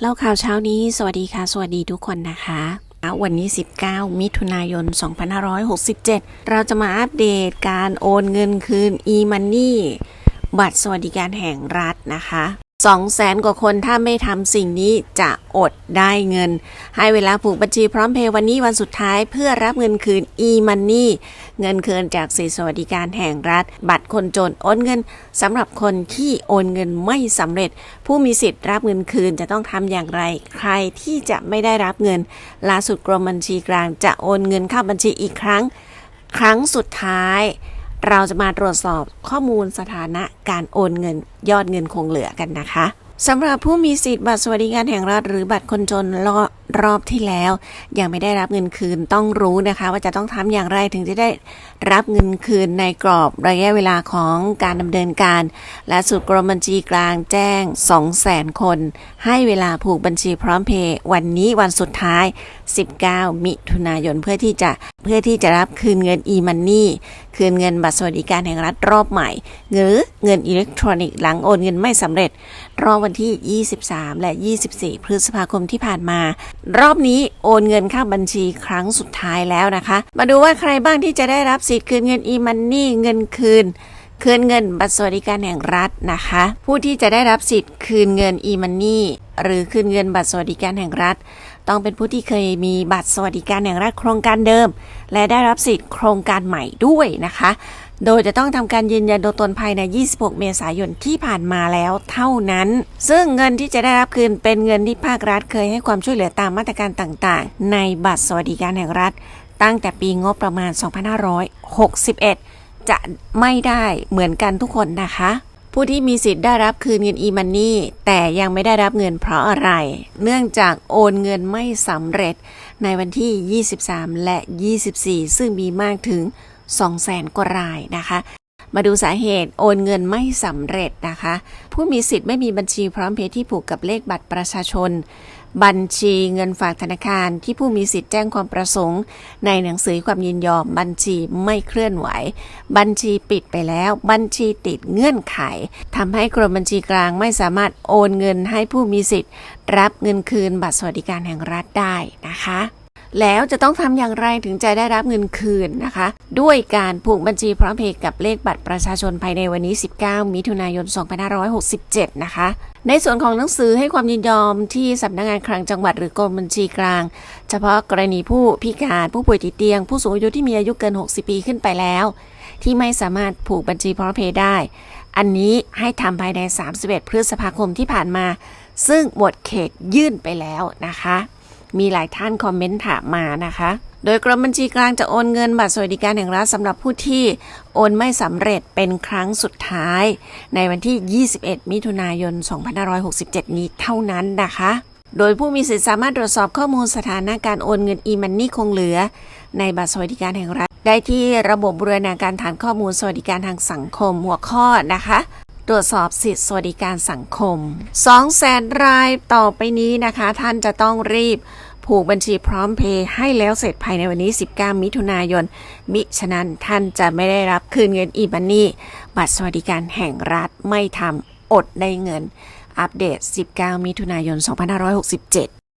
เล่าข่าวเช้านี้ สวัสดีค่ะ สวัสดีทุกคนนะคะวันนี้ 19 มิถุนายน 2567 เราจะมาอัปเดตการโอนเงินคืน e-money บัตรสวัสดิการแห่งรัฐนะคะ 2แสนกว่าคนถ้าไม่ทำสิ่งนี้จะอดได้เงิน ให้เวลาผูกบัญชีพร้อมเพย์วันนี้วันสุดท้ายเพื่อรับเงินคืน e-money เงินคืนจากสิสวัสดิการแห่งรัฐ บัตรคนจนโอนเงินสำหรับคนที่โอนเงินไม่สำเร็จ ผู้มีสิทธิ์รับเงินคืนจะต้องทำอย่างไร ใครที่จะไม่ได้รับเงินล่าสุดกรมบัญชีกลางจะโอนเงินเข้าบัญชีอีกครั้ง ครั้งสุดท้าย เราจะมาตรวจสอบข้อมูลสถานะการโอนเงินยอดเงินคงเหลือกันนะคะสำหรับผู้มีสิทธิ์บัตรสวัสดิการแห่งรัฐหรือบัตรคนจน รอบที่แล้ว ยังไม่ได้รับเงินคืนต้องรู้นะคะ ว่าจะต้องทำอย่างไรถึงจะได้รับเงินคืนในกรอบระยะเวลาของการดำเนินการ และสุดกรมบัญชีกลางแจ้ง 200,000 คน ให้เวลาผูกบัญชีพร้อมเพย์วันนี้วันสุดท้าย 19 มิถุนายนเพื่อที่จะเพื่อที่จะรับคืนเงิน e-money คืนเงินบัตรสวัสดิการแห่งรัฐรอบใหม่ หรือเงินอิเล็กทรอนิกส์หลังโอนเงินไม่สำเร็จ รอบวันที่ 23 และ 24 พฤษภาคมที่ผ่านมารอบนี้โอนเงินเข้าบัญชีครั้งสุดท้ายแล้วนะคะ มาดูว่าใครบ้างที่จะได้รับสิทธิ์คืนเงิน e-money เงินคืน คืนเงินบัตรสวัสดิการแห่งรัฐนะคะ ผู้ที่จะได้รับสิทธิ์คืนเงิน e-money หรือคืนเงินบัตรสวัสดิการแห่งรัฐ ต้องเป็นผู้ที่เคยมีบัตรสวัสดิการแห่งรัฐโครงการเดิม และได้รับสิทธิ์โครงการใหม่ด้วยนะคะ โดยจะต้องทำการยืนยันตัวตนภายใน 26 เมษายนที่ผ่านมาแล้วเท่านั้น ซึ่งเงินที่จะได้รับคืนเป็นเงินที่ภาครัฐเคยให้ความช่วยเหลือตามมาตรการต่างๆ ในบัตรสวัสดิการแห่งรัฐ ตั้งแต่ปีงบประมาณ 2561 จะไม่ได้เหมือนกันทุกคนนะคะ ผู้ที่มีสิทธิ์ได้รับคืนเงิน e-money แต่ยังไม่ได้รับเงินเพราะอะไร เนื่องจากโอนเงินไม่สำเร็จในวันที่ 23 และ 24 ซึ่งมีมากถึง 200,000กว่ารายนะคะ มาดูสาเหตุโอนเงินไม่สำเร็จนะคะ ผู้มีสิทธิ์ไม่มีบัญชีพร้อมเพย์ที่ผูกกับเลขบัตรประชาชน บัญชีเงินฝากธนาคารที่ผู้มีสิทธิ์แจ้งความประสงค์ ในหนังสือความยินยอม บัญชีไม่เคลื่อนไหว บัญชีปิดไปแล้ว บัญชีติดเงื่อนไขทำให้กรมบัญชีกลางไม่สามารถโอนเงินให้ผู้มีสิทธิ์ รับเงินคืนบัตรสวัสดิการแห่งรัฐได้นะคะ แล้วจะต้องทำอย่างไรถึงจะได้รับเงินคืนนะคะ ด้วยการผูกบัญชีพร้อมเพย์กับเลขบัตรประชาชนภายในวันนี้ 19 มิถุนายน 2567 นะคะ ในส่วนของหนังสือให้ความยินยอมที่สำนักงานคลังจังหวัดหรือกรมบัญชีกลาง เฉพาะกรณีผู้พิการผู้ป่วยติดเตียง ผู้สูงอายุที่มีอายุเกิน 60 ปีขึ้นไปแล้ว ที่ไม่สามารถผูกบัญชีพร้อมเพย์ได้ อันนี้ให้ทำภายใน 31 พฤษภาคมที่ผ่านมา ซึ่งหมดเขตยื่นไปแล้วนะคะ มีหลายท่านคอมเมนต์ถามมานะคะ โดยกรมบัญชีกลางจะโอนเงินบัตรสวัสดิการแห่งรัฐสำหรับผู้ที่โอนไม่สำเร็จเป็นครั้งสุดท้าย ในวันที่ 21 มิถุนายน 2567 นี้เท่านั้นนะคะโดยผู้มีสิทธิสามารถตรวจสอบข้อมูลสถานะการโอนเงิน e-money คงเหลือ ในบัตรสวัสดิการแห่งรัฐ ได้ที่ระบบบูรณาการฐานข้อมูลสวัสดิการทางสังคมหัวข้อนะคะ ตรวจสอบสิทธิสวัสดิการสังคม2แสนรายต่อไปนี้นะคะ ท่านจะต้องรีบผูกบัญชีพร้อมเพย์ให้แล้วเสร็จภายในวันนี้ 19 มิถุนายน มิฉะนั้นท่านจะไม่ได้รับคืนเงินอีบันนี่บัตรสวัสดิการแห่งรัฐไม่ทำอดได้เงิน อัปเดต 19 มิถุนายน 2567